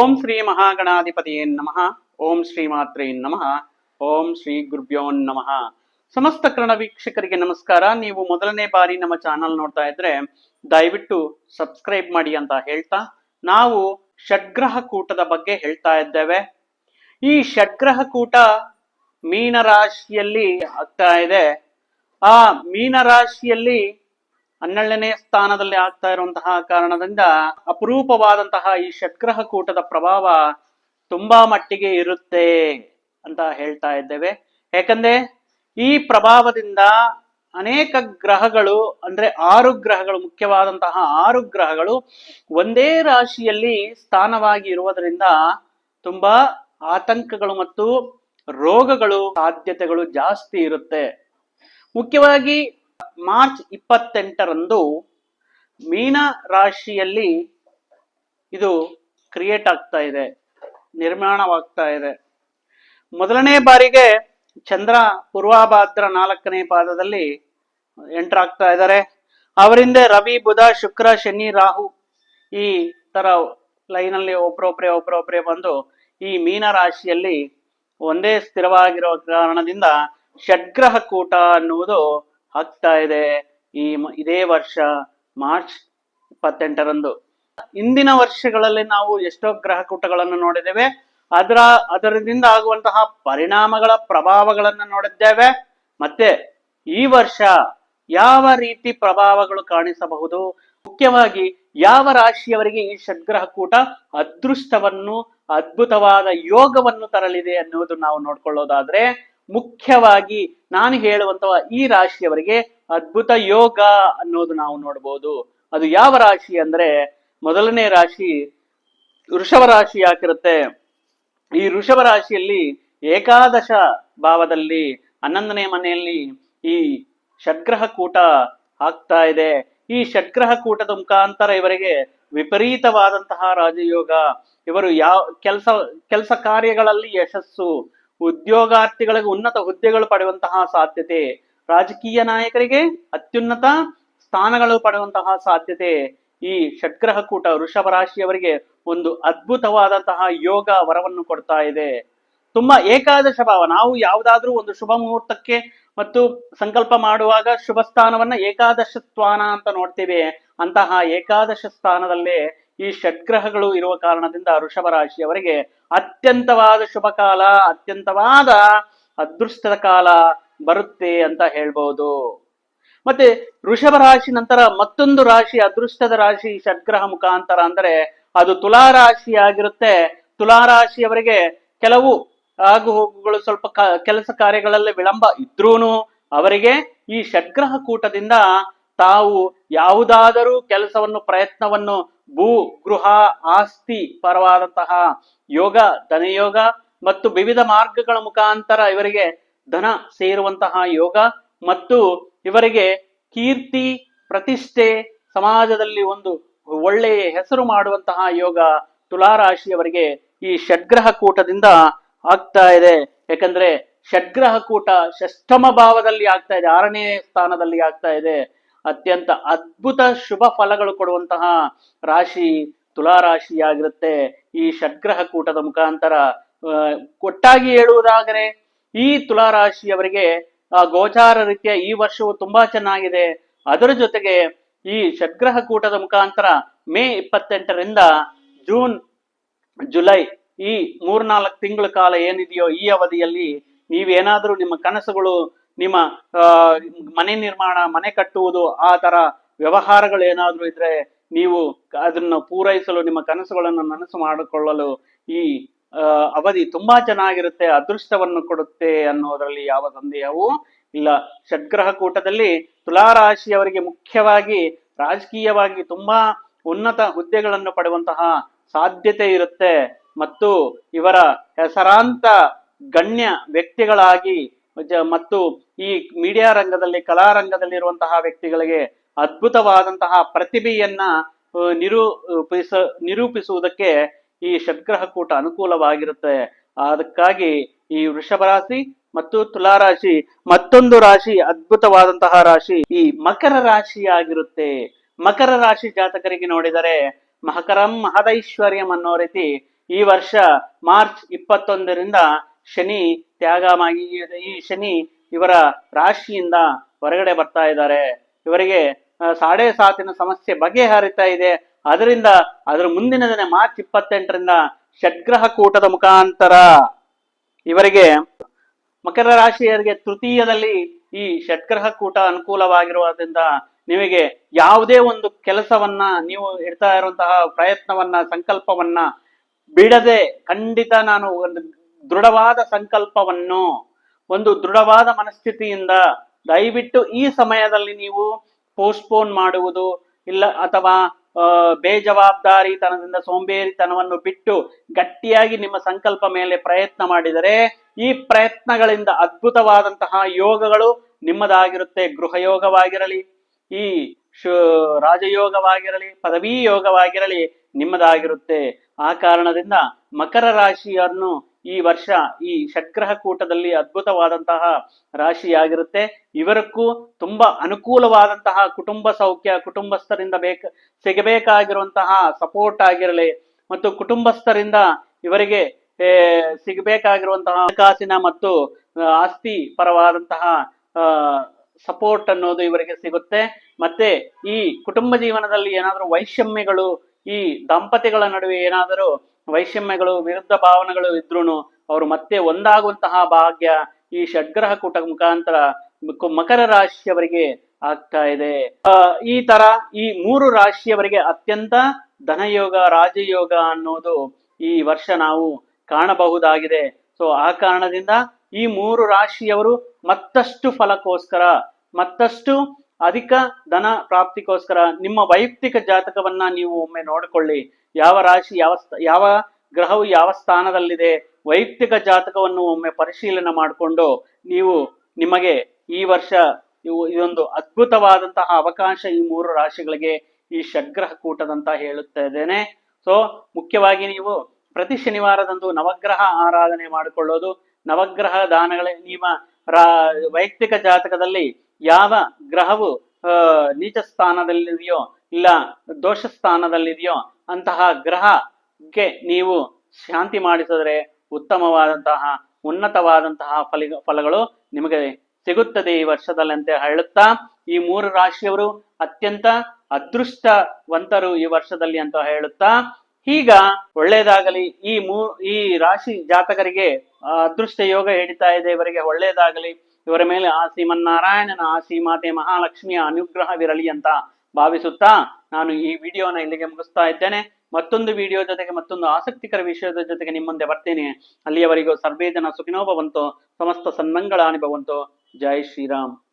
ಓಂ ಶ್ರೀ ಮಹಾಗಣಾಧಿಪತಿಯೇ ನಮಃ. ಓಂ ಶ್ರೀ ಮಾತ್ರೇ ನಮಃ. ಓಂ ಶ್ರೀ ಗುರುಭ್ಯೋ ನಮಃ. ಸಮಸ್ತ ಕನ್ನಡ ವೀಕ್ಷಕರಿಗೆ ನಮಸ್ಕಾರ. ನೀವು ಮೊದಲನೇ ಬಾರಿ ನಮ್ಮ ಚಾನಲ್ ನೋಡ್ತಾ ಇದ್ರೆ ದಯವಿಟ್ಟು ಸಬ್ಸ್ಕ್ರೈಬ್ ಮಾಡಿ ಅಂತ ಹೇಳ್ತಾ, ನಾವು ಷಡ್ಗ್ರಹ ಕೂಟದ ಬಗ್ಗೆ ಹೇಳ್ತಾ ಇದ್ದೇವೆ. ಈ ಷಡ್ಗ್ರಹ ಕೂಟ ಮೀನರಾಶಿಯಲ್ಲಿ ಆಗ್ತಾ ಇದೆ. ಆ ಮೀನರಾಶಿಯಲ್ಲಿ ಹನ್ನೆರಡನೇ ಸ್ಥಾನದಲ್ಲಿ ಆಗ್ತಾ ಇರುವಂತಹ ಕಾರಣದಿಂದ ಅಪರೂಪವಾದಂತಹ ಈ ಷಟ್ಗ್ರಹ ಕೂಟದ ಪ್ರಭಾವ ತುಂಬಾ ಮಟ್ಟಿಗೆ ಇರುತ್ತೆ ಅಂತ ಹೇಳ್ತಾ ಇದ್ದೇವೆ. ಯಾಕಂದ್ರೆ ಈ ಪ್ರಭಾವದಿಂದ ಅನೇಕ ಗ್ರಹಗಳು, ಅಂದ್ರೆ ಆರು ಗ್ರಹಗಳು, ಮುಖ್ಯವಾದಂತಹ ಆರು ಗ್ರಹಗಳು ಒಂದೇ ರಾಶಿಯಲ್ಲಿ ಸ್ಥಾನವಾಗಿ ಇರುವುದರಿಂದ ತುಂಬಾ ಆತಂಕಗಳು ಮತ್ತು ರೋಗಗಳು, ಸಾಧ್ಯತೆಗಳು ಜಾಸ್ತಿ ಇರುತ್ತೆ. ಮುಖ್ಯವಾಗಿ ಮಾರ್ಚ್ ಇಪ್ಪತ್ತೆಂಟರಂದು ಮೀನ ರಾಶಿಯಲ್ಲಿ ಇದು ಕ್ರಿಯೇಟ್ ಆಗ್ತಾ ಇದೆ, ನಿರ್ಮಾಣವಾಗ್ತಾ ಇದೆ. ಮೊದಲನೇ ಬಾರಿಗೆ ಚಂದ್ರ ಪೂರ್ವಾಭಾದ್ರ ನಾಲ್ಕನೇ ಪಾದದಲ್ಲಿ ಎಂಟರ್ ಆಗ್ತಾ ಇದ್ದಾರೆ. ಅವರಿಂದ ರವಿ, ಬುಧ, ಶುಕ್ರ, ಶನಿ, ರಾಹು ಈ ತರ ಲೈನಲ್ಲಿ ಒಬ್ರೊಬ್ರೆ ಒಬ್ರೊಬ್ರೆ ಬಂದು ಈ ಮೀನ ರಾಶಿಯಲ್ಲಿ ಒಂದೇ ಸ್ಥಿರವಾಗಿರೋ ಕಾರಣದಿಂದ ಷಡ್ಗ್ರಹ ಕೂಟ ಅನ್ನುವುದು ಆಗ್ತಾ ಇದೆ ಈ ಇದೇ ವರ್ಷ ಮಾರ್ಚ್ ಇಪ್ಪತ್ತೆಂಟರಂದು. ಇಂದಿನ ವರ್ಷಗಳಲ್ಲಿ ನಾವು ಎಷ್ಟೋ ಗ್ರಹ ಕೂಟಗಳನ್ನು ನೋಡಿದ್ದೇವೆ. ಅದರ, ಅದರಿಂದ ಆಗುವಂತಹ ಪರಿಣಾಮಗಳ ಪ್ರಭಾವಗಳನ್ನು ನೋಡಿದ್ದೇವೆ. ಮತ್ತೆ ಈ ವರ್ಷ ಯಾವ ರೀತಿ ಪ್ರಭಾವಗಳು ಕಾಣಿಸಬಹುದು? ಮುಖ್ಯವಾಗಿ ಯಾವ ರಾಶಿಯವರಿಗೆ ಈ ಷಡ್ಗ್ರಹ ಕೂಟ ಅದೃಷ್ಟವನ್ನು, ಅದ್ಭುತವಾದ ಯೋಗವನ್ನು ತರಲಿದೆ ಅನ್ನುವುದು ನಾವು ನೋಡ್ಕೊಳ್ಳೋದಾದ್ರೆ ಮುಖ್ಯವಾಗಿ ನಾನು ಹೇಳುವಂತಹ ಈ ರಾಶಿಯವರಿಗೆ ಅದ್ಭುತ ಯೋಗ ಅನ್ನೋದು ನಾವು ನೋಡಬಹುದು ಅದು ಯಾವ ರಾಶಿ ಅಂದ್ರೆ ಮೊದಲನೇ ರಾಶಿ ವೃಷಭ ರಾಶಿ ಆಗಿರುತ್ತೆ ಈ ವೃಷಭ ರಾಶಿಯಲ್ಲಿ ಏಕಾದಶ ಭಾವದಲ್ಲಿ ಹನ್ನೊಂದನೇ ಮನೆಯಲ್ಲಿ ಈ ಷಡ್ಗ್ರಹ ಕೂಟ ಆಗ್ತಾ ಇದೆ. ಈ ಷಡ್ಗ್ರಹ ಕೂಟದ ಮುಖಾಂತರ ಇವರಿಗೆ ವಿಪರೀತವಾದಂತಹ ರಾಜಯೋಗ. ಇವರು ಯಾವ ಕೆಲಸ ಕೆಲಸ ಕಾರ್ಯಗಳಲ್ಲಿ ಯಶಸ್ಸು ಉದ್ಯೋಗಾರ್ಥಿಗಳಿಗೆ ಉನ್ನತ ಹುದ್ದೆಗಳು ಪಡೆಯುವಂತಹ ಸಾಧ್ಯತೆ, ರಾಜಕೀಯ ನಾಯಕರಿಗೆ ಅತ್ಯುನ್ನತ ಸ್ಥಾನಗಳು ಪಡೆಯುವಂತಹ ಸಾಧ್ಯತೆ. ಈ ಷಡ್ಗ್ರಹ ಕೂಟ ವೃಷಭ ರಾಶಿಯವರಿಗೆ ಒಂದು ಅದ್ಭುತವಾದಂತಹ ಯೋಗ ವರವನ್ನು ಕೊಡ್ತಾ ಇದೆ. ತುಂಬಾ ಏಕಾದಶ ಭಾವ, ನಾವು ಯಾವುದಾದ್ರೂ ಒಂದು ಶುಭ ಮುಹೂರ್ತಕ್ಕೆ ಮತ್ತು ಸಂಕಲ್ಪ ಮಾಡುವಾಗ ಶುಭ ಸ್ಥಾನವನ್ನ ಏಕಾದಶ ಸ್ಥಾನ ಅಂತ ನೋಡ್ತೇವೆ. ಅಂತಹ ಏಕಾದಶ ಸ್ಥಾನದಲ್ಲೇ ಈ ಷಟ್ಗ್ರಹಗಳು ಇರುವ ಕಾರಣದಿಂದ ವೃಷಭ ರಾಶಿಯವರಿಗೆ ಅತ್ಯಂತವಾದ ಶುಭ ಕಾಲ, ಅತ್ಯಂತವಾದ ಅದೃಷ್ಟದ ಕಾಲ ಬರುತ್ತೆ ಅಂತ ಹೇಳ್ಬೋದು. ಮತ್ತೆ ವೃಷಭ ರಾಶಿ ನಂತರ ಮತ್ತೊಂದು ರಾಶಿ ಅದೃಷ್ಟದ ರಾಶಿ ಷಡ್ಗ್ರಹ ಮುಖಾಂತರ ಅಂದರೆ ಅದು ತುಲಾ ರಾಶಿ ಆಗಿರುತ್ತೆ ತುಲಾ ರಾಶಿಯವರಿಗೆ ಕೆಲವು ಆಗು ಹೋಗುಗಳು ಸ್ವಲ್ಪ ಕೆಲಸ ಕಾರ್ಯಗಳಲ್ಲಿ ವಿಳಂಬ ಇದ್ರೂನು ಅವರಿಗೆ ಈ ಷಡ್ಗ್ರಹ ಕೂಟದಿಂದ ತಾವು ಯಾವುದಾದರೂ ಕೆಲಸವನ್ನು ಪ್ರಯತ್ನವನ್ನು ಭೂ ಗೃಹ ಆಸ್ತಿ ಪರವಾದಂತಹ ಯೋಗ, ಧನಯೋಗ ಮತ್ತು ವಿವಿಧ ಮಾರ್ಗಗಳ ಮುಖಾಂತರ ಇವರಿಗೆ ಧನ ಸೇರುವಂತಹ ಯೋಗ ಮತ್ತು ಇವರಿಗೆ ಕೀರ್ತಿ, ಪ್ರತಿಷ್ಠೆ, ಸಮಾಜದಲ್ಲಿ ಒಂದು ಒಳ್ಳೆಯ ಹೆಸರು ಮಾಡುವಂತಹ ಯೋಗ ತುಲಾರಾಶಿಯವರಿಗೆ ಈ ಷಡ್ಗ್ರಹ ಕೂಟದಿಂದ ಆಗ್ತಾ ಇದೆ. ಯಾಕಂದ್ರೆ ಷಡ್ಗ್ರಹ ಕೂಟ ಷಷ್ಠಮ ಭಾವದಲ್ಲಿ ಆಗ್ತಾ ಇದೆ, ಆರನೇ ಸ್ಥಾನದಲ್ಲಿ ಆಗ್ತಾ ಇದೆ. ಅತ್ಯಂತ ಅದ್ಭುತ ಶುಭ ಫಲಗಳು ಕೊಡುವಂತಹ ರಾಶಿ ತುಲಾರಾಶಿಯಾಗಿರುತ್ತೆ. ಈ ಷಡ್ಗ್ರಹ ಕೂಟದ ಮುಖಾಂತರ ಒಟ್ಟಾಗಿ ಹೇಳುವುದಾದರೆ, ಈ ತುಲಾರಾಶಿಯವರಿಗೆ, ಆ, ಗೋಚಾರ ರೀತಿಯ ಈ ವರ್ಷವು ತುಂಬಾ ಚೆನ್ನಾಗಿದೆ. ಅದರ ಜೊತೆಗೆ ಈ ಷಡ್ಗ್ರಹ ಕೂಟದ ಮುಖಾಂತರ ಮೇ ಇಪ್ಪತ್ತೆಂಟರಿಂದ ಜೂನ್, ಜುಲೈ ಈ ಮೂರ್ನಾಲ್ಕು ತಿಂಗಳ ಕಾಲ ಏನಿದೆಯೋ ಈ ಅವಧಿಯಲ್ಲಿ ನೀವೇನಾದ್ರೂ ನಿಮ್ಮ ಕನಸುಗಳು, ನಿಮ್ಮ ಮನೆ ನಿರ್ಮಾಣ, ಮನೆ ಕಟ್ಟುವುದು, ಆ ತರ ವ್ಯವಹಾರಗಳು ಏನಾದರೂ ಇದ್ರೆ ನೀವು ಅದನ್ನು ಪೂರೈಸಲು, ನಿಮ್ಮ ಕನಸುಗಳನ್ನು ನನಸು ಮಾಡಿಕೊಳ್ಳಲು ಈ ಅವಧಿ ತುಂಬಾ ಚೆನ್ನಾಗಿರುತ್ತೆ, ಅದೃಷ್ಟವನ್ನು ಕೊಡುತ್ತೆ ಅನ್ನೋದರಲ್ಲಿ ಯಾವ ಸಂದೇಹವೂ ಇಲ್ಲ. ಷಡ್ಗ್ರಹ ಕೂಟದಲ್ಲಿ ತುಲಾರಾಶಿಯವರಿಗೆ ಮುಖ್ಯವಾಗಿ ರಾಜಕೀಯವಾಗಿ ತುಂಬಾ ಉನ್ನತ ಹುದ್ದೆಗಳನ್ನು ಪಡೆಯುವಂತಹ ಸಾಧ್ಯತೆ ಇರುತ್ತೆ. ಮತ್ತು ಇವರ ಹೆಸರಾಂತ ಗಣ್ಯ ವ್ಯಕ್ತಿಗಳಾಗಿ ಮತ್ತು ಈ ಮೀಡಿಯಾ ರಂಗದಲ್ಲಿ ಕಲಾರಂಗದಲ್ಲಿರುವಂತಹ ವ್ಯಕ್ತಿಗಳಿಗೆ ಅದ್ಭುತವಾದಂತಹ ಪ್ರತಿಭೆಯನ್ನ ನಿರೂಪಿಸ ನಿರೂಪಿಸುವುದಕ್ಕೆ ಈ ಷಡ್ಗ್ರಹ ಕೂಟ ಅನುಕೂಲವಾಗಿರುತ್ತೆ. ಅದಕ್ಕಾಗಿ ಈ ವೃಷಭ ರಾಶಿ ಮತ್ತು ತುಲಾರಾಶಿ ಮತ್ತೊಂದು ರಾಶಿ ಅದ್ಭುತವಾದಂತಹ ರಾಶಿ, ಈ ಮಕರ ರಾಶಿಯಾಗಿರುತ್ತೆ. ಮಕರ ರಾಶಿ ಜಾತಕರಿಗೆ ನೋಡಿದರೆ ಮಹಕರಂ ಮಹದೈಶ್ವರ್ಯಂ ಅನ್ನೋ ರೀತಿ ಈ ವರ್ಷ ಮಾರ್ಚ್ ಇಪ್ಪತ್ತೊಂದರಿಂದ ಶನಿ ತ್ಯಾಗಮಾಗಿ ಈ ಶನಿ ಇವರ ರಾಶಿಯಿಂದ ಹೊರಗಡೆ ಬರ್ತಾ ಇದ್ದಾರೆ. ಇವರಿಗೆ ಸಾಡೆ ಸಾತಿನ ಸಮಸ್ಯೆ ಬಗೆಹರಿತಾ ಇದೆ. ಅದರಿಂದ, ಅದರ ಮುಂದಿನ ದಿನ ಮಾರ್ಚ್ ಇಪ್ಪತ್ತೆಂಟರಿಂದ ಷಡ್ಗ್ರಹ ಕೂಟದ ಮುಖಾಂತರ ಇವರಿಗೆ ಮಕರ ರಾಶಿಯವರಿಗೆ ತೃತೀಯದಲ್ಲಿ ಈ ಷಡ್ಗ್ರಹ ಕೂಟ ಅನುಕೂಲವಾಗಿರುವುದರಿಂದ ನಿಮಗೆ ಯಾವುದೇ ಒಂದು ಕೆಲಸವನ್ನ ನೀವು ಇಡ್ತಾ ಇರುವಂತಹ ಪ್ರಯತ್ನವನ್ನ, ಸಂಕಲ್ಪವನ್ನ ಬಿಡದೆ ಖಂಡಿತ ನಾನು ಒಂದು ದೃಢವಾದ ಸಂಕಲ್ಪವನ್ನು, ಒಂದು ದೃಢವಾದ ಮನಸ್ಥಿತಿಯಿಂದ ದಯವಿಟ್ಟು ಈ ಸಮಯದಲ್ಲಿ ನೀವು ಪೋಸ್ಟ್ಪೋನ್ ಮಾಡುವುದು ಇಲ್ಲ ಅಥವಾ ಬೇಜವಾಬ್ದಾರಿತನದಿಂದ ಸೋಂಬೇರಿತನವನ್ನು ಬಿಟ್ಟು ಗಟ್ಟಿಯಾಗಿ ನಿಮ್ಮ ಸಂಕಲ್ಪ ಮೇಲೆ ಪ್ರಯತ್ನ ಮಾಡಿದರೆ ಈ ಪ್ರಯತ್ನಗಳಿಂದ ಅದ್ಭುತವಾದಂತಹ ಯೋಗಗಳು ನಿಮ್ಮದಾಗಿರುತ್ತೆ. ಗೃಹ ಯೋಗವಾಗಿರಲಿ ಈ ರಾಜಯೋಗವಾಗಿರಲಿ ಪದವಿ ಯೋಗವಾಗಿರಲಿ ನಿಮ್ಮದಾಗಿರುತ್ತೆ. ಆ ಕಾರಣದಿಂದ ಮಕರ ರಾಶಿಯನ್ನು ಈ ವರ್ಷ ಈ ಶಕ್ರಹ ಕೂಟದಲ್ಲಿ ಅದ್ಭುತವಾದಂತಹ ರಾಶಿಯಾಗಿರುತ್ತೆ. ಇವರಕ್ಕೂ ತುಂಬಾ ಅನುಕೂಲವಾದಂತಹ ಕುಟುಂಬ ಸೌಖ್ಯ, ಕುಟುಂಬಸ್ಥರಿಂದ ಬೇಕ, ಸಿಗಬೇಕಾಗಿರುವಂತಹ ಸಪೋರ್ಟ್ ಆಗಿರಲಿ ಮತ್ತು ಕುಟುಂಬಸ್ಥರಿಂದ ಇವರಿಗೆ ಸಿಗಬೇಕಾಗಿರುವಂತಹ ಹಣಕಾಸಿನ ಮತ್ತು ಆಸ್ತಿ ಪರವಾದಂತಹ ಸಪೋರ್ಟ್ ಅನ್ನೋದು ಇವರಿಗೆ ಸಿಗುತ್ತೆ. ಮತ್ತೆ ಈ ಕುಟುಂಬ ಜೀವನದಲ್ಲಿ ಏನಾದರೂ ವೈಷಮ್ಯಗಳು, ಈ ದಂಪತಿಗಳ ನಡುವೆ ಏನಾದರೂ ವೈಷಮ್ಯಗಳು, ವಿರುದ್ಧ ಭಾವನೆಗಳು ಇದ್ರೂ ಅವರು ಮತ್ತೆ ಒಂದಾಗುವಂತಹ ಭಾಗ್ಯ ಈ ಷಡ್ಗ್ರಹ ಕೂಟ ಮುಖಾಂತರ ಮಕರ ರಾಶಿಯವರಿಗೆ ಆಗ್ತಾ ಇದೆ. ಈ ತರ ಈ ಮೂರು ರಾಶಿಯವರಿಗೆ ಅತ್ಯಂತ ಧನಯೋಗ, ರಾಜಯೋಗ ಅನ್ನೋದು ಈ ವರ್ಷ ನಾವು ಕಾಣಬಹುದಾಗಿದೆ. ಸೊ ಆ ಕಾರಣದಿಂದ ಈ ಮೂರು ರಾಶಿಯವರು ಮತ್ತಷ್ಟು ಫಲಕ್ಕೋಸ್ಕರ, ಮತ್ತಷ್ಟು ಅಧಿಕ ಧನ ಪ್ರಾಪ್ತಿಗೋಸ್ಕರ ನಿಮ್ಮ ವೈಯಕ್ತಿಕ ಜಾತಕವನ್ನ ನೀವು ಒಮ್ಮೆ ನೋಡಿಕೊಳ್ಳಿ. ಯಾವ ರಾಶಿ ಯಾವ ಯಾವ ಗ್ರಹವು ಯಾವ ಸ್ಥಾನದಲ್ಲಿದೆ, ವೈಯಕ್ತಿಕ ಜಾತಕವನ್ನು ಒಮ್ಮೆ ಪರಿಶೀಲನೆ ಮಾಡಿಕೊಂಡು ನೀವು ನಿಮಗೆ ಈ ವರ್ಷ ಇವು, ಇದೊಂದು ಅದ್ಭುತವಾದಂತಹ ಅವಕಾಶ ಈ ಮೂರು ರಾಶಿಗಳಿಗೆ ಈ ಷಡ್ಗ್ರಹ ಕೂಟದಂತ ಹೇಳುತ್ತಾ ಇದ್ದೇನೆ. ಸೊ ಮುಖ್ಯವಾಗಿ ನೀವು ಪ್ರತಿ ಶನಿವಾರದಂದು ನವಗ್ರಹ ಆರಾಧನೆ ಮಾಡಿಕೊಳ್ಳೋದು. ನವಗ್ರಹ ದಾನಗಳೇ, ನಿಮ್ಮ ರಾ, ವೈಯಕ್ತಿಕ ಜಾತಕದಲ್ಲಿ ಯಾವ ಗ್ರಹವು ನೀಚ ಸ್ಥಾನದಲ್ಲಿದೆಯೋ ಇಲ್ಲ ದೋಷ ಸ್ಥಾನದಲ್ಲಿದೆಯೋ ಅಂತಹ ಗ್ರಹಕ್ಕೆ ನೀವು ಶಾಂತಿ ಮಾಡಿಸಿದ್ರೆ ಉತ್ತಮವಾದಂತಹ, ಉನ್ನತವಾದಂತಹ ಫಲಿ, ಫಲಗಳು ನಿಮಗೆ ಸಿಗುತ್ತದೆ ಈ ವರ್ಷದಲ್ಲಿ ಅಂತ ಹೇಳುತ್ತಾ, ಈ ಮೂರು ರಾಶಿಯವರು ಅತ್ಯಂತ ಅದೃಷ್ಟವಂತರು ಈ ವರ್ಷದಲ್ಲಿ ಅಂತ ಹೇಳುತ್ತಾ, ಈಗ ಒಳ್ಳೇದಾಗಲಿ ಈ ಮೂ, ಈ ರಾಶಿ ಜಾತಕರಿಗೆ ಅದೃಷ್ಟ ಯೋಗ ಹಿಡಿತಾ ಇದೆ, ಇವರಿಗೆ ಒಳ್ಳೇದಾಗಲಿ ಇವರ ಮೇಲೆ ಆ ಶ್ರೀಮನ್ನಾರಾಯಣನ ಆ ಶ್ರೀಮಾತೆ ಮಹಾಲಕ್ಷ್ಮಿಯ ಅನುಗ್ರಹವಿರಲಿ ಅಂತ ಭಾವಿಸುತ್ತಾ ನಾನು ಈ ವಿಡಿಯೋನ ಇಲ್ಲಿಗೆ ಮುಗಿಸ್ತಾ ಇದ್ದೇನೆ. ಮತ್ತೊಂದು ವಿಡಿಯೋ ಜೊತೆಗೆ ಮತ್ತೊಂದು ಆಸಕ್ತಿಕರ ವಿಷಯದ ಜೊತೆಗೆ ನಿಮ್ಮ ಮುಂದೆ ಬರ್ತೇನೆ. ಅಲ್ಲಿಯವರೆಗೂ ಸರ್ವೇ ಜನ ಸುಖಿನೋ ಭವಂತು, ಸಮಸ್ತ ಸನ್ಮಂಗಳಾನಿ ಭವಂತು. ಜೈ ಶ್ರೀರಾಮ್.